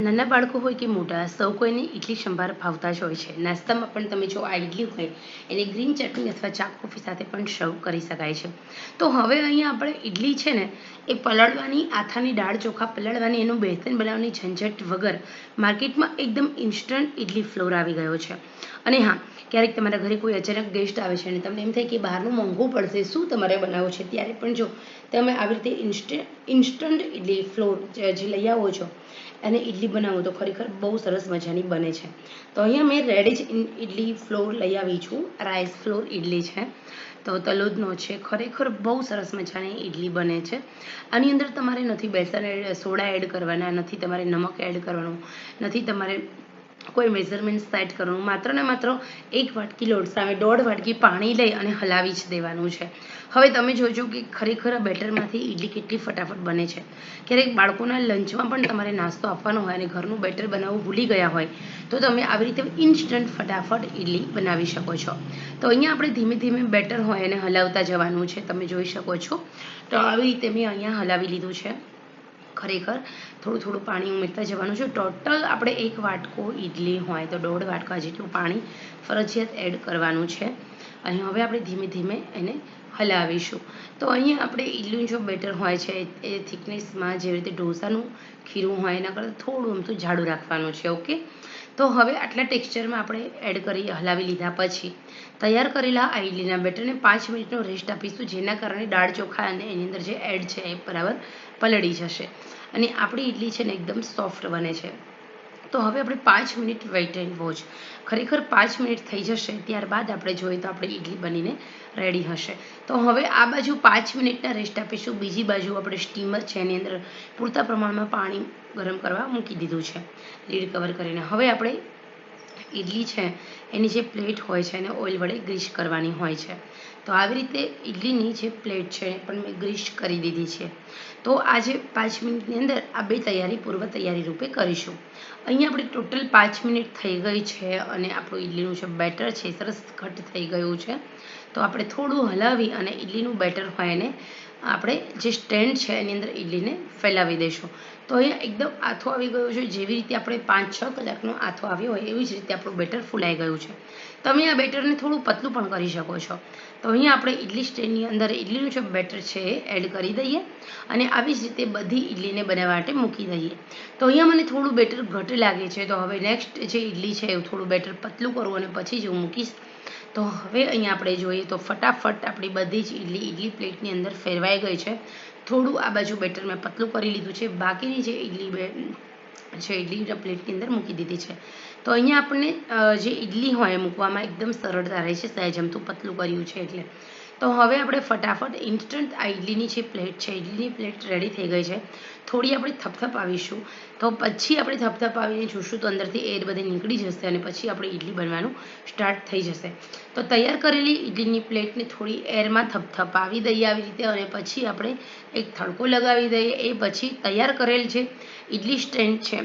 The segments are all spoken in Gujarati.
નાના બાળકો હોય કે મોટા, સૌ કોઈને ઇડલી સંભાર ભાવતા જ હોય છે. નાસ્તામાં પણ તમે જો આ ઇડલી હોય, એને ગ્રીન ચટણી અથવા ચા કોફી સાથે પણ સર્વ કરી શકાય છે. તો હવે અહીંયા આપણે ઇડલી છે ને, એ પલાળવાની આથાની દાળ ચોખા પલાળવાની, એનું બેસન બનાવવાની ઝંઝટ વગર માર્કેટમાં એકદમ ઇન્સ્ટન્ટ ઇડલી ફ્લોર આવી ગયો છે. અને હા, ક્યારેક તમારા ઘરે કોઈ અચાનક ગેસ્ટ આવે છે અને તમને એમ થાય કે બહારનું મોંઘું પડશે, શું તમારે બનાવવું છે? ત્યારે પણ જો તમે આવી રીતે ઇન્સ્ટન્ટ ઇન્સ્ટન્ટ ઇડલી ફ્લોર જે લઈ આવો છો અને ઇડલી બનાવો તો ખરેખર બહુ સરસ મજાની બને છે. તો અહીંયા મેં રેડી જ ઇડલી ફ્લોર લઈ આવી છું. રાઈસ ફ્લોર ઇડલી છે. તો તલોદનો છે. ખરેખર બહુ સરસ મજાની ઇડલી બને છે. આની અંદર તમારે નથી બેસન સોડા એડ કરવાના, નથી તમારે નમક એડ કરવાનું, નથી તમારે કોઈ મેઝરમેન્ટ સેટ કરવાનું. માત્ર ને માત્ર એક વાટકી લોટ સામે દોઢ વાટકી પાણી લઈ અને હલાવી જ દેવાનું છે. હવે તમે જોજો કે ખરેખર બેટરમાંથી ઇડલી કેટલી ફટાફટ બને છે. ક્યારેક બાળકોના લંચમાં પણ તમારે નાસ્તો આપવાનો હોય અને ઘરનું બેટર બનાવવું ભૂલી ગયા હોય, તો તમે આવી રીતે ઇન્સ્ટન્ટ ફટાફટ ઇડલી બનાવી શકો છો. તો અહીંયા આપણે ધીમે ધીમે બેટર હોય એને હલાવતા જવાનું છે. તમે જોઈ શકો છો. તો આવી રીતે મેં અહીંયા હલાવી લીધું છે. ખરેખર થોડું થોડું પાણી ઉમેરતા જવાનું છે. ટોટલ આપણે એક વાટકો ઇડલી હોય તો દોઢ વાટકા જેટલું પાણી ફરજિયાત એડ કરવાનું છે. અહીં હવે આપણે ધીમે ધીમે એને હલાવીશું. તો અહીંયા આપણે ઇડલીનું જો બેટર હોય છે, એ થિકનેસમાં જેવી રીતે ઢોસાનું ખીરું હોય એના કરતાં થોડું આમ તો જાડું રાખવાનું છે ઓકે તો હવે આટલા ટેક્સચરમાં આપણે એડ કરી, હલાવી લીધા પછી તૈયાર કરેલા આ ઇડલીના બેટરને પાંચ મિનિટનો રેસ્ટ આપીશું, જેના કારણે દાળ ચોખા અને એની અંદર જે એડ છે એ બરાબર પલળી જશે. અને આપણી ઇડલી છે ને એકદમ સોફ્ટ બને છે. તો હવે આપણે પાંચ મિનિટ વેઇટ એન્ડ વોચ ખરેખર પાંચ મિનિટ થઈ જશે, ત્યારબાદ આપણે જોઈએ તો આપણે ઇડલી બનીને રેડી હશે. તો હવે આ બાજુ પાંચ મિનિટના રેસ્ટ આપીશું. બીજી બાજુ આપણે સ્ટીમર છે, એની અંદર પૂરતા પ્રમાણમાં પાણી ગરમ કરવા મૂકી દીધું છે. લીડ કવર કરીને. હવે આપણે ઇડલી છે, એની જે પ્લેટ હોય છે, એને ઓઇલ વડે ગ્રીસ કરવાની હોય છે. તો આવી રીતે ઇડલીની જે પ્લેટ છે, પણ મેં ગ્રીસ કરી દીધી છે. તો આજે પાંચ મિનિટની અંદર આ બે તૈયારી, પૂર્વ તૈયારી રૂપે કરીશું. અહીંયા આપણે ટોટલ પાંચ મિનિટ થઈ ગઈ છે અને આપણું ઇડલીનું જે બેટર છે સરસ ઘટ થઈ ગયું છે. તો આપણે થોડું હલાવી અને ઇડલીનું બેટર હોય એને આપણે જે સ્ટેન્ડ છે એની અંદર ઇડલીને ફેલાવી દઈશું. તો અહીંયા એકદમ આથો આવી ગયો છે. જેવી રીતે આપણે પાંચ છ કલાકનો આથો આવ્યો હોય, એવી જ રીતે આપણું બેટર ફૂલાઈ ગયું છે. તમે આ બેટરને થોડું પતલું પણ કરી શકો છો. તો અહીંયા આપણે ઇડલી સ્ટેન્ડની અંદર ઇડલીનું જે બેટર છે એડ કરી દઈએ અને આવી જ રીતે બધી ઇડલીને બનાવવા માટે મૂકી દઈએ. તો અહીંયા મને થોડું બેટર ઘટ લાગે છે. તો હવે નેક્સ્ટ જે ઇડલી છે એ થોડું બેટર પતલું કરું અને પછી જ હું મૂકીશ. તો હવે અહીંયા આપણે જોઈએ તો ફટાફટ આપણી બધી જ ઇડલી ઇડલી પ્લેટની અંદર ફેરવાઈ ગઈ છે. થોડું આ બાજુ બેટર મેં પતલું કરી લીધું છે. બાકીની જે ઇડલી છે ઇડલી પ્લેટની અંદર મૂકી દીધી છે. તો અહીંયા આપણને જે ઇડલી હોય મૂકવામાં એકદમ સરળતા રહે છે. સહેજ અમથું પતલું કર્યું છે એટલે. તો હવે આપણે ફટાફટ ઇન્સ્ટન્ટ આ ઇડલીની જે પ્લેટ છે ઇડલીની પ્લેટ રેડી થઈ ગઈ છે. થોડી આપણે થપથપાવીશું તો પછી આપણે થપથપાવીને જોશું તો અંદરથી એર બધી નીકળી જશે અને પછી આપણે ઇડલી બનવાનું સ્ટાર્ટ થઈ જશે. તો તૈયાર કરેલી ઇડલીની પ્લેટને થોડી એરમાં થપથપાવી દઈએ આવી રીતે અને પછી આપણે એક થડકો લગાવી દઈએ. એ પછી તૈયાર કરેલ છે ઇડલી સ્ટેન્ડ છે,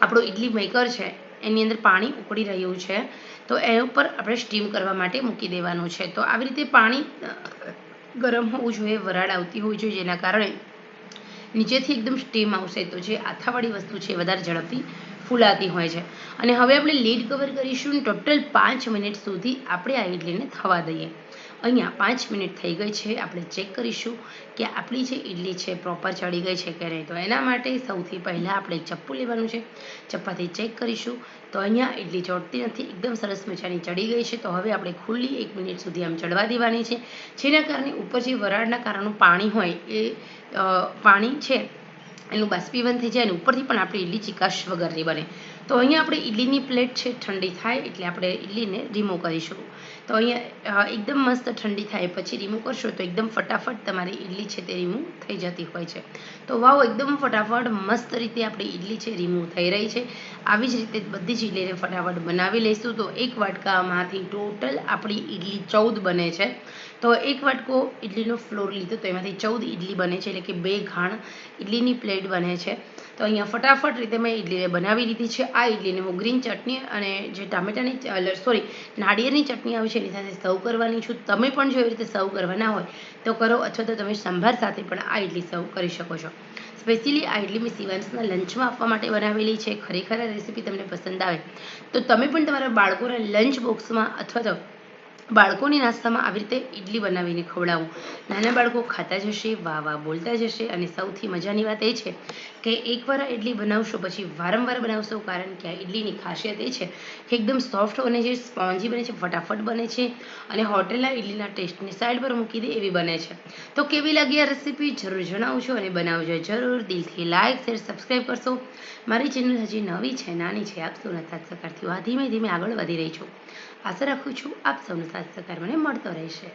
આપણું ઇડલી મેકર છે, એની અંદર પાણી ઉકળી રહ્યું છે. તો એ ઉપર આપણે સ્ટીમ કરવા માટે મૂકી દેવાનું છે. તો આવી રીતે પાણી ગરમ હોવું જોઈએ, વરાળ આવતી હોવી જોઈએ, જેના કારણે નીચેથી એકદમ સ્ટીમ આવશે. તો જે આથાવાળી વસ્તુ છે વધારે ઝડપથી ફૂલાતી હોય છે. અને હવે આપણે લીડ કવર કરીશું ટોટલ પાંચ મિનિટ સુધી આપણે આ ઇડલીને થવા દઈએ. અહીંયા પાંચ મિનિટ થઈ ગઈ છે. આપણે ચેક કરીશું કે આપણી જે ઇડલી છે પ્રોપર ચડી ગઈ છે કે નહીં. તો એના માટે સૌથી પહેલાં આપણે ચપ્પુ લેવાનું છે. ચપ્પાથી ચેક કરીશું. તો અહીંયા ઇડલી ચોટતી નથી. એકદમ સરસ મજાની ચડી ગઈ છે. તો હવે આપણે ખુલ્લી એક મિનિટ સુધી આમ ચડવા દેવાની છે. જેના કારણે ઉપર જે વરાળના કારણનું પાણી હોય એ પાણી છે, એનું બાષ્પીભવન થઈ જાય અને ઉપરથી પણ આપણી ઇડલી ચિકાશ વગરની બને. તો અહીંયા આપણે ઇડલીની પ્લેટ છે ઠંડી થાય એટલે આપણે ઇડલીને રિમૂવ કરીશું. તો અહીંયા એકદમ મસ્ત ઠંડી થાય. પછી રિમૂવ કરશો તો એકદમ ફટાફટ તમારી ઇડલી છે તે રિમૂવ થઈ જતી હોય છે. તો વાવ, એકદમ ફટાફટ મસ્ત રીતે આપણી ઇડલી છે રિમૂવ થઈ રહી છે. આવી જ રીતે બધી જ ઇડલીને ફટાફટ બનાવી લઈશું. તો એક વાટકામાંથી ટોટલ આપણી ઇડલી ચૌદ બને છે. તો એક વાટકો ઇડલીનો ફ્લોર લીધો તો એમાંથી ચૌદ ઇડલી બને છે. એટલે કે બે ઘાણ ઇડલીની પ્લેટ બને છે. તો અહીંયા ફટાફટ રીતે મેં ઇડલીને બનાવી લીધી છે. આ ઇડલીને હું ગ્રીન ચટણી અને જે ટામેટાની સોરી, નાળિયેરની ચટણી આવે છે એની સાથે સર્વ કરવાની છું. તમે પણ જો એવી રીતે સર્વ કરવાના હોય તો કરો અથવા તો તમે સંભાર સાથે પણ આ ઇડલી સર્વ કરી શકો છો. સ્પેશિયલી આ ઇડલી મેં શિવાંશના લંચમાં આપવા માટે બનાવેલી છે. ખરેખર આ રેસીપી તમને પસંદ આવે તો તમે પણ તમારા બાળકોના લંચ બોક્સમાં અથવા તો બાળકોની નાસ્તામાં આવી રીતે ઇડલી બનાવીને ખવડાવવું નાના બાળકો ખાતા જશે, વાહ વાહ બોલતા જશે અને સૌથી મજાની વાત એ છે કે એકવાર આ ઇડલી બનાવશો પછી વારંવાર બનાવશો કારણ કે આ ઇડલીની ખાસિયત એ છે કે એકદમ સોફ્ટ અને જે સ્પોન્જી બને છે, ફટાફટ બને છે અને હોટેલના ઇડલીના ટેસ્ટને સાઈડ પર મૂકી દે એવી બને છે. તો કેવી લાગી આ રેસીપી જરૂર જણાવજો અને બનાવજો જરૂર. દિલથી લાઇક શેર સબસ્ક્રાઈબ કરશો. મારી ચેનલ હજી નવી છે, નાની છે, આપ સૌના સાથ સહકારથી હું ધીમે ધીમે આગળ વધી રહી છું. આશા રાખું છું આપ સૌનો સાથ સહકાર મને મળતો રહેશે.